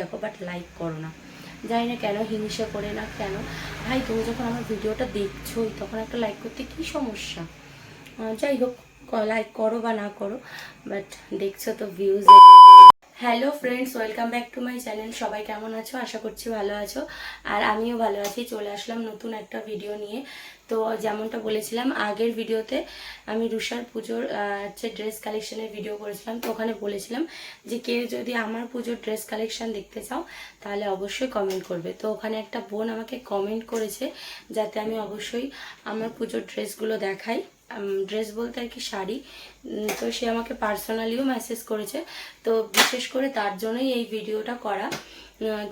দেখো but like করো না। জানি না কেন, হিংসা করে না কেন। ভাই, তুমি যখন আমার ভিডিওটা দেখছোই, তখন একটা লাইক করতে কি সমস্যা? যাই হোক লাইক করো বা না করো বাট দেখছ তো views hello friends, welcome back to my channel. সবাই কেমন আছো? আশা করছি ভালো আছো। আর আমিও ভালো আছি। চলে আসলাম নতুন একটা ভিডিও নিয়ে। তো যেমনটা বলেছিলাম, আগের ভিডিওতে আমি রুষার পুজোর হচ্ছে ড্রেস কালেকশনের ভিডিও করেছিলাম। তো ওখানে বলেছিলাম যে, কেউ যদি আমার পুজোর ড্রেস কালেকশন দেখতে চাও, তাহলে অবশ্যই কমেন্ট করবে। তো ওখানে একটা বোন আমাকে কমেন্ট করেছে, যাতে আমি অবশ্যই আমার পুজোর ড্রেসগুলো দেখাই। ড্রেস বলতে আর কি শাড়ি। তো সে আমাকে পার্সোনালিও মেসেজ করেছে। তো বিশেষ করে তার জন্যই এই ভিডিওটা করা।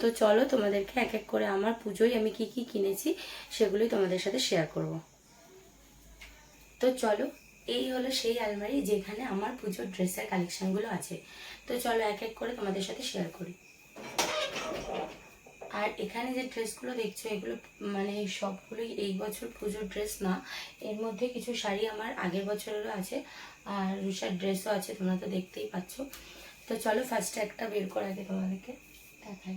তো চলো তোমাদেরকে এক এক করে আমার পুজোয় আমি কি কি কিনেছি, সেগুলোই তোমাদের সাথে শেয়ার করব। তো চলো, এই হলো সেই আলমারি যেখানে আমার পুজোর ড্রেসের কালেকশনগুলো আছে। তো চলো এক এক করে তোমাদের সাথে শেয়ার করি। আর এখানে যে ড্রেসগুলো দেখছ, এগুলো মানে সবগুলোই এই বছর পুজোর ড্রেস না। এর মধ্যে কিছু শাড়ি আমার আগের বছরেরও আছে, আর রুষার ড্রেসও আছে, তোমরা তো দেখতেই পাচ্ছ। তো চলো ফার্স্টে একটা বের করা আগে তোমাদেরকে, দেখাই।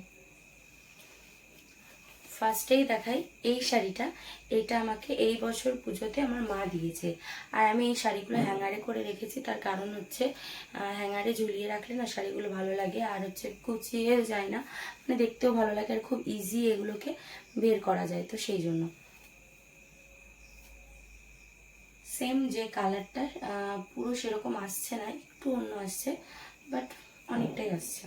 ফার্স্টেই দেখাই এই শাড়িটা। এটা আমাকে এই বছর পুজোতে আমার মা দিয়েছে। আর আমি এই শাড়িগুলো হ্যাঙ্গারে করে রেখেছি। তার কারণ হচ্ছে হ্যাঙ্গারে ঝুলিয়ে রাখলে না শাড়িগুলো ভালো লাগে। আর হচ্ছে কুচিয়েও যায় না মানে দেখতেও ভালো লাগে আর খুব ইজি এগুলোকে বের করা যায়, তো সেই জন্য। সেম যে কালারটা পুরো সেরকম আসছে না, একটু অন্য আসছে বাট অনেকটাই আসছে।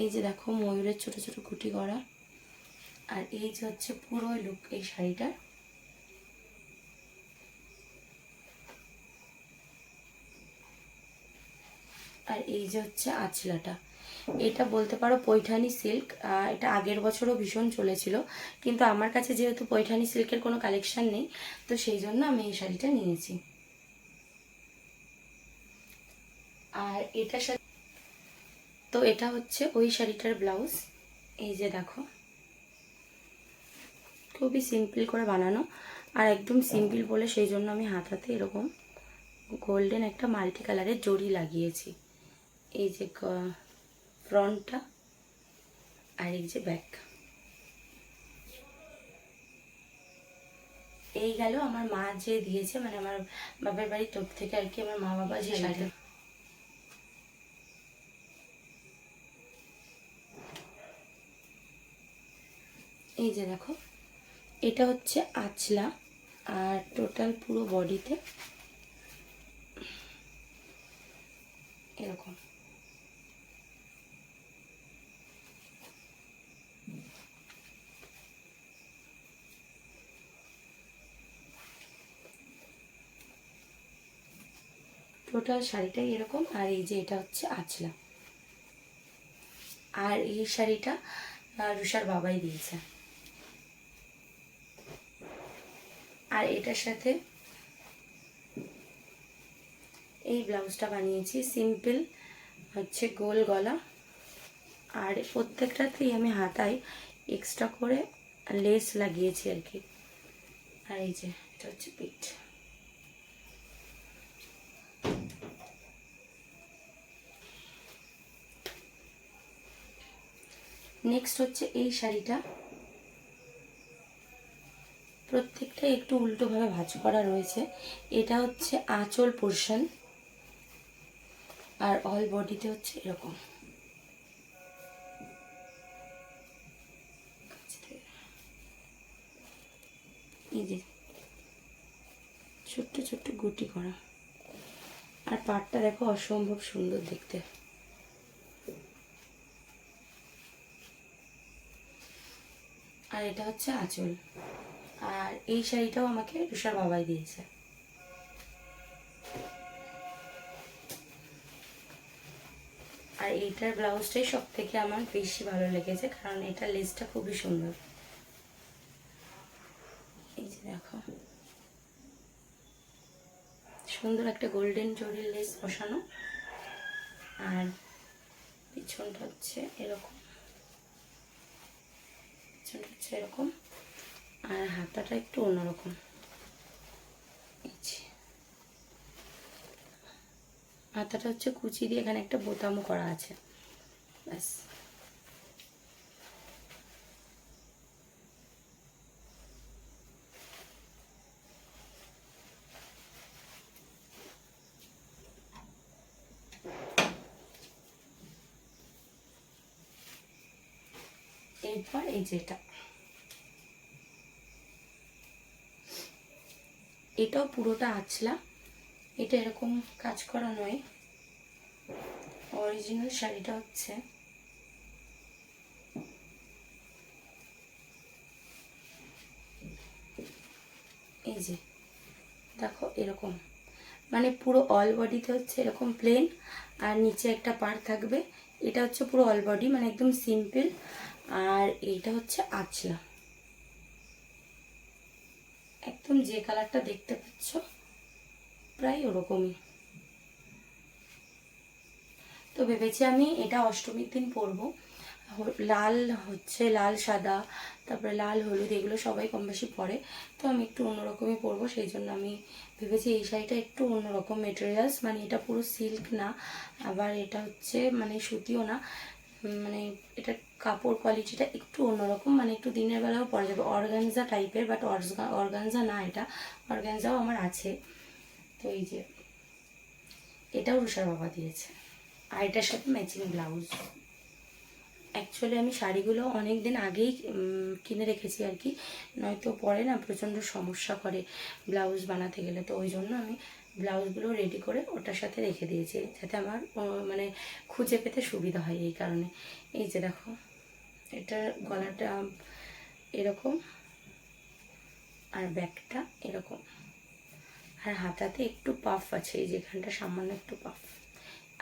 এই যে দেখো ময়ূরের ছোট ছোট কুটি করা। আর এই যে হচ্ছে পুরো লুক এই শাড়িটার আর এই যে হচ্ছে আঁচলাটা। এটা বলতে পারো পৈঠানি সিল্ক এটা আগের বছরও ভীষণ চলেছিল। কিন্তু আমার কাছে যেহেতু পৈঠানি সিল্কের কোনো কালেকশন নেই, তো সেই জন্য আমি এই শাড়িটা নিয়েছি। আর এটার সাথে তো এটা হচ্ছে ওই শাড়িটার ব্লাউজ। এই যে দেখো। খুবই সিম্পল করে বানানো। আর একদম সিম্পল বলে সেই জন্য আমি হাতাতে এরকম গোল্ডেন একটা মাল্টি কালারের জড়ি লাগিয়েছি। এই যে ফ্রন্টটা আর এই যে ব্যাক। এই গেল আমার মা যে দিয়েছে মানে আমার বাবার বাড়ির তরফ থেকে আর কি আমার মা বাবা যে শাড়িটা এই যে দেখো, এটা হচ্ছে আঁচলা আর টোটাল পুরো বডিতে এরকম। টোটাল শাড়িটাই এরকম আর এই যে এটা হচ্ছে আঁচলা। আর এই শাড়িটা রুষার বাবাই দিয়েছে। আর এটার সাথে এই ব্লাউজটা বানিয়েছি। সিম্পল হচ্ছে গোল গলা। আর প্রত্যেকটাতেই আমি হাতায় এক্সট্রা করে লেস লাগিয়েছি আর কি। আর এই যে, এটা হচ্ছে পিঠ। নেক্সট হচ্ছে এই শাড়িটা। প্রত্যেকটা একটু উল্টোভাবে ভাঁজ করা রয়েছে। এটা হচ্ছে আঁচল পোর্শন। আর অল বডিতে হচ্ছে এরকম। ছোট্ট ছোট্ট গুটি করা। আর পাটটা দেখো অসম্ভব সুন্দর দেখতে। আর এটা হচ্ছে আঁচল। আর এই শাড়িটাও আমাকে রুষার বাবাই দিয়েছে। আর এইটার ব্লাউজটাই সব থেকে আমার বেশি ভালো লেগেছে, কারণ এটার লেসটা খুবই সুন্দর। এই যে দেখো। সুন্দর একটা গোল্ডেন জরির লেস বসানো। আর পিছনটা হচ্ছে এরকম। পিছনটা হচ্ছে এরকম। আর হাতাটা একটু অন্যরকম। হাতাটা হচ্ছে কুচি দিয়ে এখানে একটা বোতামও করা আছে। ব্যাস। এরপর এই যেটা এটাও পুরোটা আছলা এটা এরকম কাজ করা নয়। অরিজিনাল শাড়িটা হচ্ছে। এই যে, দেখো এরকম। মানে পুরো অল বডিতে হচ্ছে এরকম প্লেন আর নিচে একটা পার থাকবে। এটা হচ্ছে পুরো অল বডি মানে একদম সিম্পল আর এটা হচ্ছে আঁচলা একদম যে কালারটা দেখতে পাচ্ছ, প্রায় ওরকমই। তো ভেবেছি আমি এটা অষ্টমীর দিন পরবো। লাল হচ্ছে লাল সাদা, তারপরে লাল হলুদ, এগুলো সবাই কম বেশি পরে। তো আমি একটু অন্যরকমই পরবো, সেই জন্য আমি ভেবেছি এই শাড়িটা একটু অন্যরকম মেটেরিয়ালস মানে এটা পুরো সিল্ক না, আবার এটা হচ্ছে মানে সুতিও না। মানে এটা কাপড় কোয়ালিটিটা একটু অন্যরকম মানে একটু দিনের বেলাও পরা যাবে। অর্গানজা টাইপের বাট অর্গানজা না এটা, অর্গানজাও আমার আছে। তো এই যে, এটাও রুষার বাবা দিয়েছে। আর এটার সাথে ম্যাচিং ব্লাউজ অ্যাকচুয়ালি আমি শাড়িগুলো অনেক দিন আগেই কিনে রেখেছি আর কি। নয়তো পরে না, প্রচণ্ড সমস্যা করে ব্লাউজ বানাতে গেলে। তো ওই জন্য আমি ব্লাউজগুলো রেডি করে ওটার সাথে রেখে দিয়েছি, যাতে আমার মানে খুঁজে পেতে সুবিধা হয় এই কারণে। এই যে দেখো, এটার গলাটা এরকম আর ব্যাকটা এরকম। আর হাতাতে একটু পাফ আছে, এই যেখানটা সামান্য একটু পাফ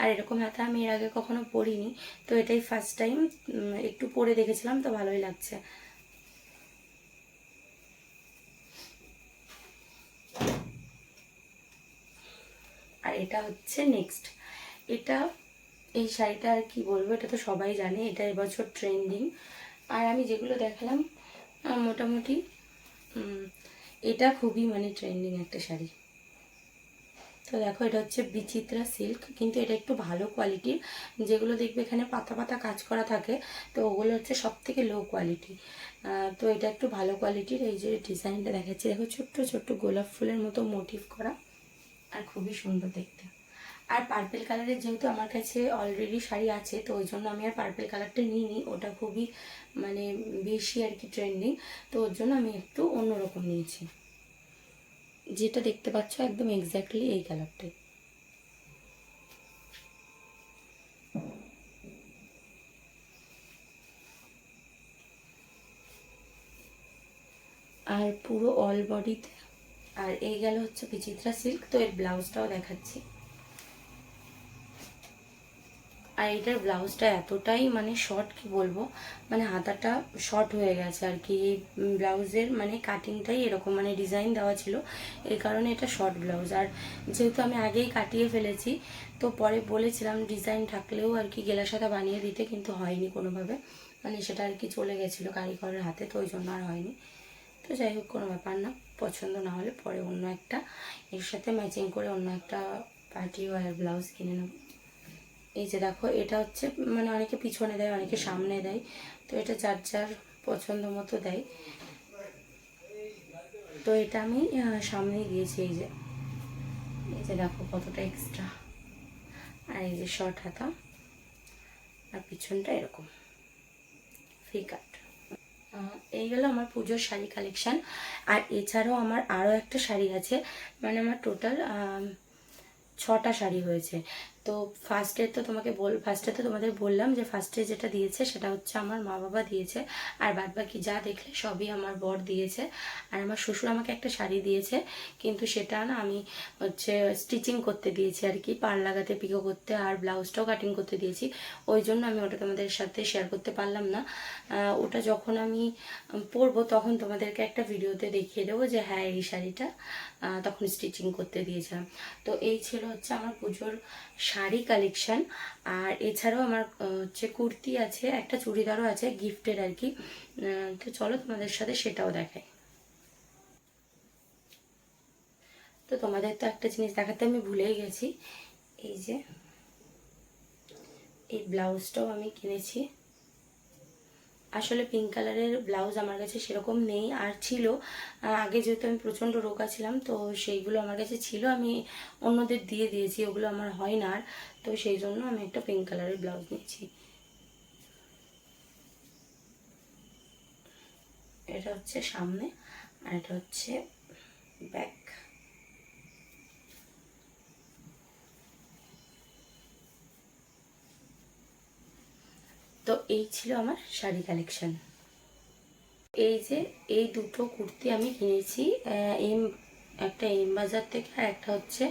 আর এরকম হাতা আমি এর আগে কখনো পরিনি, তো এটাই ফার্স্ট টাইম একটু পরে দেখেছিলাম, তো ভালোই লাগছে। আর এটা হচ্ছে নেক্সট এটা এই শাড়িটা আর কি বলব, এটা তো সবাই জানে, এটা এবছর ট্রেন্ডিং আর আমি যেগুলো দেখালাম মোটামুটি এটা খুবই মানে ট্রেন্ডিং একটা শাড়ি। তো দেখো, এটা হচ্ছে বিচিত্রা সিল্ক কিন্তু এটা একটু ভালো কোয়ালিটির যেগুলো দেখবে এখানে পাতা পাতা কাজ করা থাকে, তো ওগুলো হচ্ছে সব থেকে লো কোয়ালিটি তো এটা একটু ভালো কোয়ালিটির এই যে ডিজাইনটা দেখাচ্ছি। দেখো, ছোট্ট ছোট্ট গোলাপ ফুলের মতো মোটিভ করা। আর খুবই সুন্দর দেখতে। আর পার্পেল কালারের যেহেতু আমার কাছে অলরেডি শাড়ি আছে, তো ওই জন্য আমি আর পার্পেল কালারটা নিইনি। ওটা খুবই মানে বেশি আর কি ট্রেন্ডিং তো ওর জন্য আমি একটু অন্যরকম নিয়েছি। যেটা দেখতে পাচ্ছ একদম এক্স্যাক্টলি এই কালারটাই আর পুরো অল বডিতে আর এই গেল হচ্ছে বিচিত্রা সিল্ক তো এর ব্লাউজটাও দেখাচ্ছি। আর এটার ব্লাউজটা এতটাই মানে শর্ট কি বলব? মানে হাতাটা শর্ট হয়ে গেছে আর কি। এই ব্লাউজের মানে কাটিংটাই এরকম মানে ডিজাইন দেওয়া ছিল। এই কারণে এটা শর্ট ব্লাউজ। আর যেহেতু আমি আগেই কাটিয়ে ফেলেছি, তো পরে বলেছিলাম ডিজাইন থাকলেও আর কি গেলার সাথে বানিয়ে দিতে, কিন্তু হয়নি কোনোভাবে। মানে সেটা আর কি চলে গেছিল কারিগরের হাতে, তো ওই জন্য আর হয়নি। তো যাই হোক, কোনো ব্যাপার না। পছন্দ না হলে পরে অন্য একটা, এর সাথে ম্যাচিং করে অন্য একটা পার্টি ওয়ার ব্লাউজ কিনে নেব। এই যে দেখো, এটা হচ্ছে মানে অনেকে পিছনে দেয়, অনেকে সামনে দেয়। তো এটা যার যার পছন্দ মতো দেয়। তো এটা আমি সামনে দিয়েছি, এই যে। এই যে দেখো কতটা এক্সট্রা আর এই যে শর্ট হাতা। আর পিছনটা এরকম। ফ্রি কাট এই গেল আমার পুজোর শাড়ি কালেকশান আর এছাড়াও আমার আরও একটা শাড়ি আছে মানে আমার টোটাল ছটা শাড়ি হয়েছে। তো ফার্স্টে তো তোমাকে বল ফার্স্টে তো তোমাদের বললাম যে ফার্স্টে যেটা দিয়েছে সেটা হচ্ছে আমার মা বাবা দিয়েছে। আর বাদ বাকি যা দেখলে সবই আমার বর দিয়েছে। আর আমার শ্বশুর আমাকে একটা শাড়ি দিয়েছে, কিন্তু সেটা না আমি হচ্ছে স্টিচিং করতে দিয়েছি আর কি পার লাগাতে পিকো করতে আর ব্লাউজটাও কাটিং করতে দিয়েছি। ওই জন্য আমি ওটা তোমাদের সাথে শেয়ার করতে পারলাম না। ওটা যখন আমি পরবো তখন তোমাদেরকে একটা ভিডিওতে দেখিয়ে দেবো যে হ্যাঁ এই শাড়িটা তখন স্টিচিং করতে দিয়েছিলাম। তো এই ছিল হচ্ছে আমার পুজোর শাড়ি কালেকশান আর এছাড়াও আমার হচ্ছে কুর্তি আছে, একটা চুড়িদারও আছে গিফটের আর কি। তো চলো তোমাদের সাথে সেটাও দেখাই। তো তোমাদের তো একটা জিনিস দেখাতে আমি ভুলেই গেছি। এই যে, এই ব্লাউজটাও আমি কিনেছি। আসলে পিঙ্ক কালারের ব্লাউজ আমার কাছে সেরকম নেই, আর ছিল। আগে যেহেতু আমি প্রচণ্ড রোগা ছিলাম, তো সেইগুলো আমার কাছে ছিল, আমি অন্যদের দিয়ে দিয়েছি, ওগুলো আমার হয় না আর। তো সেই জন্য আমি একটা পিঙ্ক কালারের ব্লাউজ নিয়েছি। এটা হচ্ছে সামনে, আর এটা হচ্ছে ব্যাক তো এই ছিল আমার শাড়ি কালেকশন এই যে এই দুটো কুর্তি আমি কিনেছি এম, একটা এম বাজার থেকে আর একটা হচ্ছে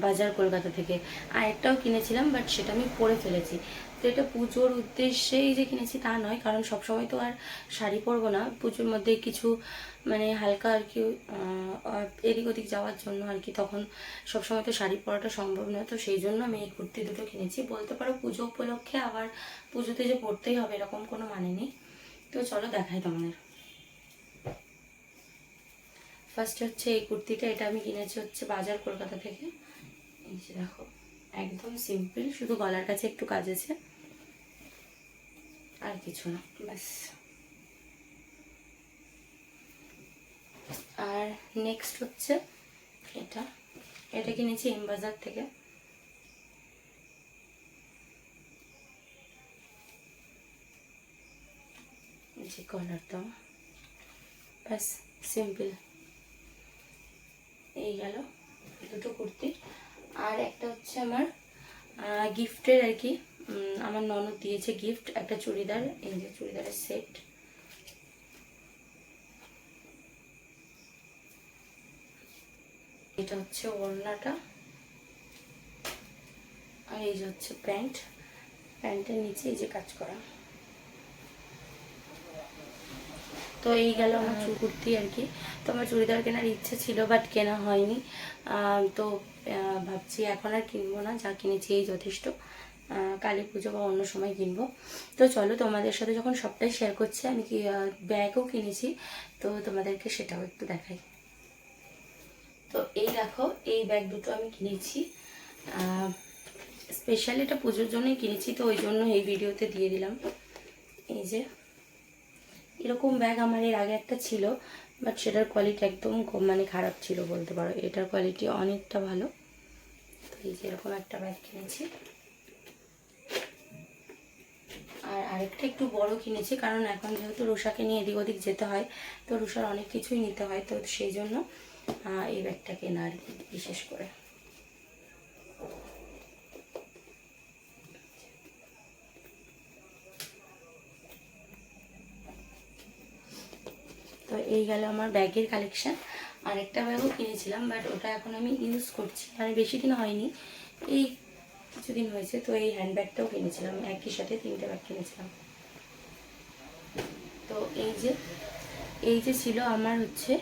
বাজার কলকাতা থেকে। আর একটাও কিনেছিলাম বাট সেটা আমি পরে ফেলেছি। তো এটা পুজোর উদ্দেশ্যেই যে কিনেছি তা নয়, কারণ সবসময় তো আর শাড়ি পরবো না। পুজোর মধ্যে কিছু মানে হালকা আর কি এদিক ওদিক যাওয়ার জন্য আর কি তখন সবসময় তো শাড়ি পরাটা সম্ভব নয়। তো সেই জন্য আমি এই কুর্তি দুটো কিনেছি। বলতে পারো পুজো উপলক্ষে আবার পুজোতে যে পরতেই হবে এরকম কোনো মানে নেই। তো চলো দেখাই তোমাদের। ফার্স্ট হচ্ছে এই কুর্তিটা, এটা আমি কিনেছি হচ্ছে বাজার কলকাতা থেকে। এই যে দেখো, একদম সিম্পল শুধু গলার কাছে একটু কাজ আছে। আর কিছু না, ব্যাস। আর নেক্সট হচ্ছে এটা। এটা কিনেছি এম বাজার থেকে? যে কলারটা ব্যাস সিম্পল এই গেল দুটো কুর্তি। আর একটা হচ্ছে আমার গিফটের আর কি। আমার ননদ দিয়েছে গিফট একটা চুড়িদার এই যে চুড়িদারের সেট এটা হচ্ছে ওড়নাটা। আর এই যে হচ্ছে প্যান্ট। প্যান্টের নিচে এই যে কাজ করা। তো এই গেল আমার চুল কুর্তি আর কি। তো আমার চুড়িদার কেনার ইচ্ছে ছিল বাট কেনা হয়নি। তো ভাবছি এখন আর কিনবো না যা কিনেছি এই যথেষ্ট। কালী পুজো বা অন্য সময় কিনবো। তো চলো তোমাদের সাথে যখন সবটাই শেয়ার করছি, আমি কি ব্যাগও কিনেছি। তো তোমাদেরকে সেটাও একটু দেখাই। তো এই দেখো, এই ব্যাগ দুটো আমি কিনেছি। স্পেশালি এটা পুজোর জন্যই কিনেছি, তো ওই জন্য এই ভিডিওতে দিয়ে দিলাম। এই যে, এরকম ব্যাগ আমার এর আগে একটা ছিল বাট সেটার কোয়ালিটি একদম মানে খারাপ ছিল বলতে পারো। এটার কোয়ালিটি অনেকটা ভালো। তো এই যে এরকম একটা ব্যাগ কিনেছি। আর আরেকটা একটু বড় কিনেছি, কারণ এখন যেহেতু রুষাকে নিয়ে এদিক ওদিক যেতে হয়, তো রুষার অনেক কিছুই নিতে হয়, তো সেই জন্য এই ব্যাগটা কেনা আর কি, বিশেষ করে। তো এই গেল আমার ব্যাগের কালেকশন আর একটা ব্যাগও কিনেছিলাম বাট ওটা এখন আমি ইউজ করছি মানে বেশি দিন হয়নি। এই কিছুদিন হয়েছে, তো এই হ্যান্ডব্যাগটাও কিনেছিলাম, একই সাথে তিনটে ব্যাগ কিনেছিলাম। তো এই যে এই যে ছিল আমার হচ্ছে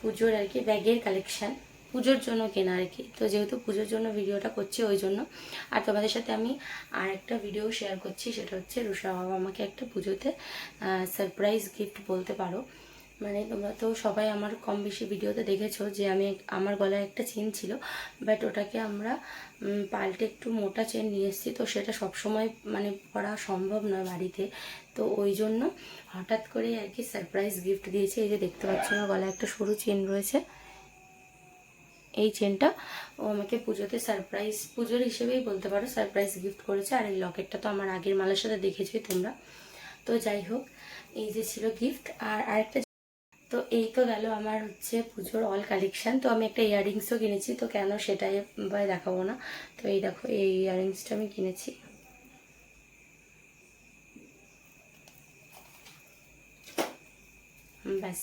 পুজোর আর কি ব্যাগের কালেকশান পুজোর জন্য কেনা আর কি। তো যেহেতু পুজোর জন্য ভিডিওটা করছি ওই জন্য, আর তোমাদের সাথে আমি আর একটা ভিডিও শেয়ার করছি, সেটা হচ্ছে রুষা বাবা আমাকে একটা পুজোতে সারপ্রাইজ গিফট বলতে পারো। মানে তোমরা তো সবাই আমার কম বেশি ভিডিওতে দেখেছ যে আমি আমার গলায় একটা চেন ছিল বাট ওটাকে আমরা পাল্টে একটু মোটা চেন নিয়ে এসেছি। তো সেটা সবসময় মানে পরা সম্ভব নয় বাড়িতে। তো ওই জন্য হঠাৎ করে আর কি সারপ্রাইজ গিফট দিয়েছে। এই যে দেখতে পাচ্ছ আমার গলায় একটা সরু চেন রয়েছে। এই চেনটা ও আমাকে পুজোতে সারপ্রাইজ পুজোর হিসেবেই বলতে পারো সারপ্রাইজ গিফট করেছে। আর এই লকেটটা তো আমার আগের মালের সাথে দেখেছোই তোমরা। তো যাই হোক, এই যে ছিল গিফট আর আরেকটা তো এই তো গেল আমার হচ্ছে পুজোর অল কালেকশন তো আমি একটা ইয়াররিংসও কিনেছি, তো কেন সেটাই দেখাবো না। তো এই দেখো, এই ইয়াররিংসটা আমি কিনেছি। ব্যাস,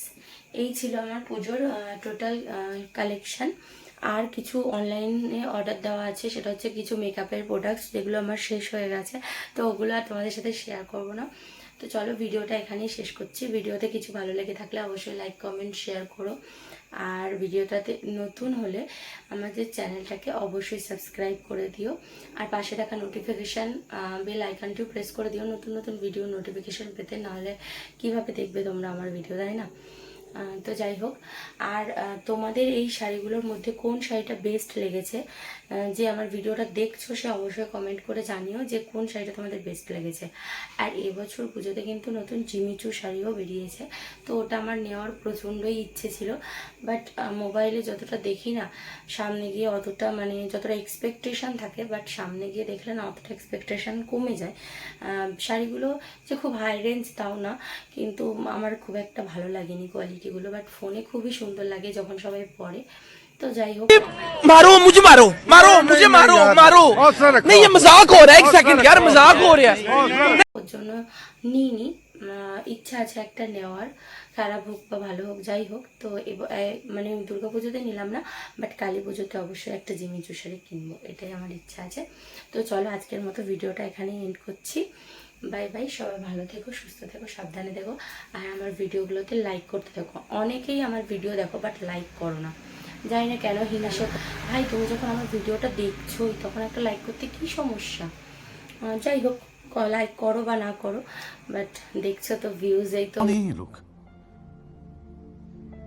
এই ছিল আমার পুজোর টোটাল কালেকশন আর কিছু অনলাইনে অর্ডার দেওয়া আছে, সেটা হচ্ছে কিছু মেকআপের প্রোডাক্টস যেগুলো আমার শেষ হয়ে গেছে। তো ওগুলো আর তোমাদের সাথে শেয়ার করব না। তো চলো ভিডিওটা এখানেই শেষ করছি। ভিডিওতে কিছু ভালো লেগে থাকলে অবশ্যই লাইক কমেন্ট শেয়ার করো। আর ভিডিওটাতে নতুন হলে আমাদের চ্যানেলটাকে অবশ্যই সাবস্ক্রাইব করে দিও। আর পাশে থাকা নোটিফিকেশান বেল আইকনটিও প্রেস করে দিও। নতুন নতুন ভিডিও নোটিফিকেশান পেতে নাহলে কীভাবে দেখবে তোমরা আমার ভিডিও তাই না? তো যাই হোক, আর তোমাদের এই শাড়িগুলোর মধ্যে কোন শাড়িটা বেস্ট লেগেছে? যে আমার ভিডিওটা দেখছ, সে অবশ্যই কমেন্ট করে জানিও যে কোন শাড়িটা তোমাদের বেস্ট লেগেছে। আর এবছর পুজোতে কিন্তু নতুন জিমিচু শাড়িও বেরিয়েছে, তো ওটা আমার নেওয়ার প্রচণ্ডই ইচ্ছে ছিল। বাট মোবাইলে যতটা দেখি না, সামনে গিয়ে অতটা মানে যতটা এক্সপেকটেশন থাকে বাট সামনে গিয়ে দেখলে না অতটা এক্সপেকটেশন কমে যায়। শাড়িগুলো যে খুব হাই রেঞ্জ তাও না, কিন্তু আমার খুব একটা ভালো লাগেনি কোয়ালিটিগুলো বাট ফোনে খুবই সুন্দর লাগে যখন সবাই পরে তো যাই হোক मारो मुझे मारो मारो मुझे मारो मारो नहीं ये मजाक हो रहा है एक सेकंड यार मजाक हो रहा है ওর জন্য নিইনি আহ, ইচ্ছা আছে একটা নেওয়ার খারাপ হোক বা ভালো হোক যাই হোক তো এব- এ- মানে দুর্গা পুজোতে নিলাম না বাট কালী পুজোতে অবশ্যই একটা জিমি জুসারি কিনবো এটাই আমার ইচ্ছা আছে তো চলো আজকের মতো ভিডিওটা এখানেই এন্ড করছি বাই বাই সবাই ভালো থেকো সুস্থ থেকো সাবধানে থেকো। আর আমার ভিডিওগুলোতে লাইক করতে থাকো। অনেকেই আমার ভিডিও দেখো বাট লাইক করো না। জানি না কেন হিনাস ভাই তুমি যখন আমার ভিডিওটা দেখছোই তখন একটা লাইক করতে কি সমস্যা? যাই হোক লাইক করো বা না করো বাট দেখছ তো ভিউজ এই তো।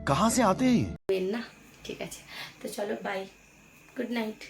কাহা সে আতে? না ঠিক আছে। তো চলো বাই গুড নাইট